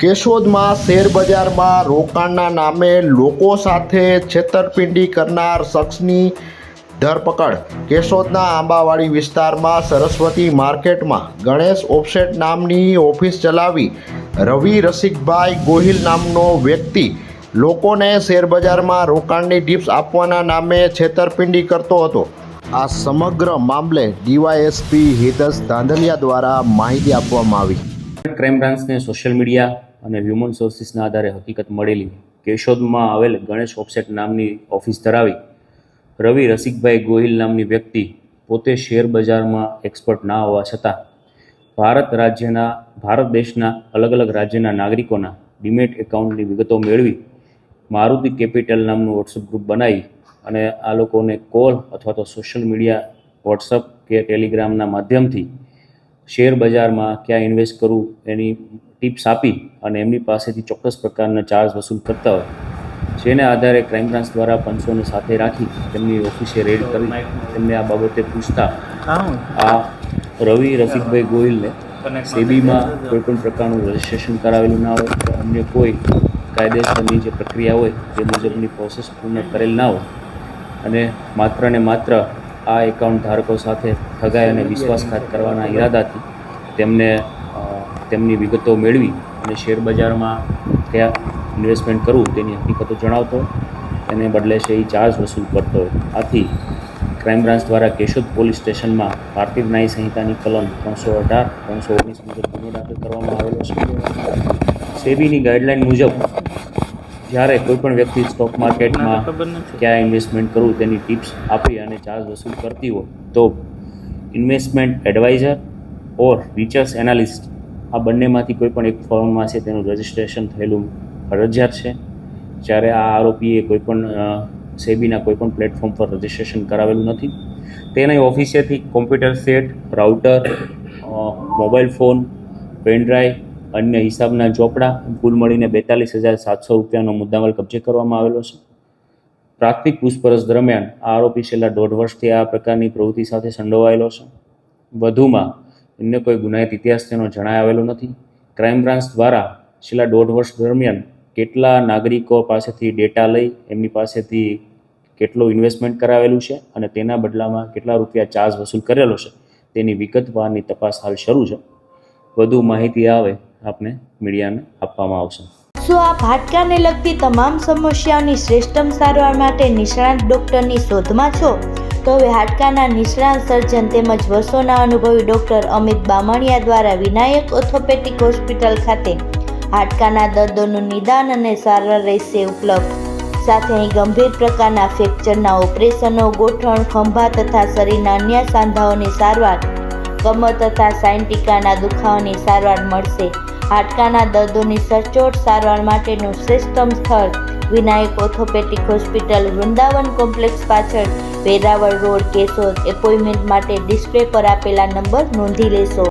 કેશોદમાં શેરબજારમાં રોકાણના નામે લોકો સાથે છેતરપિંડી કરનાર શખ્સની ધરપકડ. કેશોદના આંબાવાડી વિસ્તારમાં સરસ્વતી માર્કેટમાં ગણેશ ઓફસેટ નામની ઓફિસ ચલાવી રવિ રસિકભાઈ ગોહિલ નામનો વ્યક્તિ લોકોને શેરબજારમાં રોકાણની ટિપ્સ આપવાના નામે છેતરપિંડી કરતો હતો. આ સમગ્ર મામલે ડીવાયએસપી હિતસ ધાંધલિયા દ્વારા માહિતી આપવામાં આવી. ક્રાઇમ બ્રાન્ચને સોશિયલ મીડિયા અને હ્યુમન સોર્સિસના આધારે હકીકત મળેલી. કેશોદમાં આવેલ ગણેશ ઓફસેટ નામની ઓફિસ ધરાવી રવિ રસિકભાઈ ગોહિલ નામની વ્યક્તિ પોતે શેર બજારમાં એક્સપર્ટ ના હોવા છતાં ભારત રાજ્યના, ભારત દેશના અલગ અલગ રાજ્યના નાગરિકોના ડીમેટ એકાઉન્ટની વિગતો મેળવી મારુતિ કેપિટલ નામનું વોટ્સઅપ ગ્રુપ બનાવી અને આ લોકોને કોલ અથવા તો સોશિયલ મીડિયા વોટ્સઅપ કે ટેલિગ્રામના માધ્યમથી શેર બજારમાં ક્યાં ઇન્વેસ્ટ કરવું એની ટિપ્સ આપી અને એમની પાસેથી ચોક્કસ પ્રકારના ચાર્જ વસૂલ કરતા હોય. જેને આધારે ક્રાઇમ બ્રાન્ચ દ્વારા પંચોને સાથે રાખી તેમની ઓફિસે રેડ કરી તેમને આ બાબતે પૂછતા આ રવિ રસિકભાઈ ગોહિલને સેબીમાં કોઈ પણ પ્રકારનું રજિસ્ટ્રેશન કરાવેલું ના હોય કે અન્ય કોઈ કાયદેસરની જે પ્રક્રિયા હોય તે મુજબની પ્રોસેસ પૂર્ણ કરેલ ના હોય. અને માત્ર ને માત્ર આ એકાઉન્ટ ધારકો સાથે ઠગાઈ અને વિશ્વાસઘાત કરવાના ઈરાદાથી તેમને તેમની વિગતો મેળવી અને શેર બજારમાં કયા ઇન્વેસ્ટમેન્ટ કરવું તેની હકીકતો જણાવતો એને બદલે છે એ ચાર્જ વસૂલ કરતો. આથી ક્રાઇમ બ્રાન્ચ દ્વારા કેશોદ પોલીસ સ્ટેશનમાં પાર્થિવ ન્યાય સંહિતાની કલમ ત્રણસો અઢાર, ત્રણસો ઓગણીસ મુજબ ગુનો દાખલ કરવામાં આવેલો છે. સેબીની ગાઈડલાઇન મુજબ જ્યારે કોઈ પણ વ્યક્તિ સ્ટોક માર્કેટમાં ક્યાં ઇન્વેસ્ટમેન્ટ કરવું તેની ટિપ્સ આપી અને ચાર્જ વસૂલ કરતી હોય તો investment advisor or research analyst આ બંનેમાંથી કોઈ પણ એક ફોર્મમાં છે તેનું રજિસ્ટ્રેશન થયેલું ફરજિયાત છે. જ્યારે આ આરોપીએ કોઈ પણ સેબીના કોઈ પણ પ્લેટફોર્મ પર રજિસ્ટ્રેશન કરાવેલું નથી. તેની ઓફિસેથી computer set router mobile phone pendrive અન્ય હિસાબના ચોપડા, કુલ મળીને બેતાલીસ હજાર સાતસો રૂપિયાનો મુદ્દામાલ કબજે કરવામાં આવેલો છે. પ્રાથમિક પૂછપરછ દરમિયાન આ આરોપી છેલ્લા દોઢ વર્ષથી આ પ્રકારની પ્રવૃત્તિ સાથે સંડોવાયેલો છે. વધુમાં એમને કોઈ ગુનાહિત ઇતિહાસ તેનો જણાય આવેલો નથી. ક્રાઇમ બ્રાન્ચ દ્વારા છેલ્લા દોઢ વર્ષ દરમિયાન કેટલા નાગરિકો પાસેથી ડેટા લઈ એમની પાસેથી કેટલું ઇન્વેસ્ટમેન્ટ કરાવેલું છે અને તેના બદલામાં કેટલા રૂપિયા ચાર્જ વસૂલ કરેલો છે તેની વિગતવારની તપાસ હાલ શરૂ છે. વધુ માહિતી આવે આપને મીડિયાને આપવામાં આવશે. શું આપ હાડકાને લગતી તમામ સમસ્યાઓની શ્રેષ્ઠમ સારવાર માટે નિષ્ણાત ડૉક્ટરની શોધમાં છો? તો હવે હાડકાના નિષ્ણાત સર્જન તેમજ વર્ષોના અનુભવી ડૉક્ટર અમિત બામણિયા દ્વારા વિનાયક ઓર્થોપેટિક હોસ્પિટલ ખાતે હાડકાના દર્દોનું નિદાન અને સારવાર રહેશે ઉપલબ્ધ. સાથે અહીં ગંભીર પ્રકારના ફ્રેક્ચરના ઓપરેશનો, ગોઠણ, ખંભા તથા શરીરના અન્ય સાંધાઓની સારવાર, કમર તથા સાઇન્ટિકાના દુખાવાની સારવાર મળશે. હાડકાના દર્દોની સચોટ સારવાર માટેનું શ્રેષ્ઠમ સ્થળ, Vinayak orthopaedic hospital Vrindavan complex પાછળ, વેરાવળ રોડ કેશોદ એપોઇન્ટમેન્ટ માટે ડિસ્પ્લે પર આપેલા નંબર નોંધી લેશો.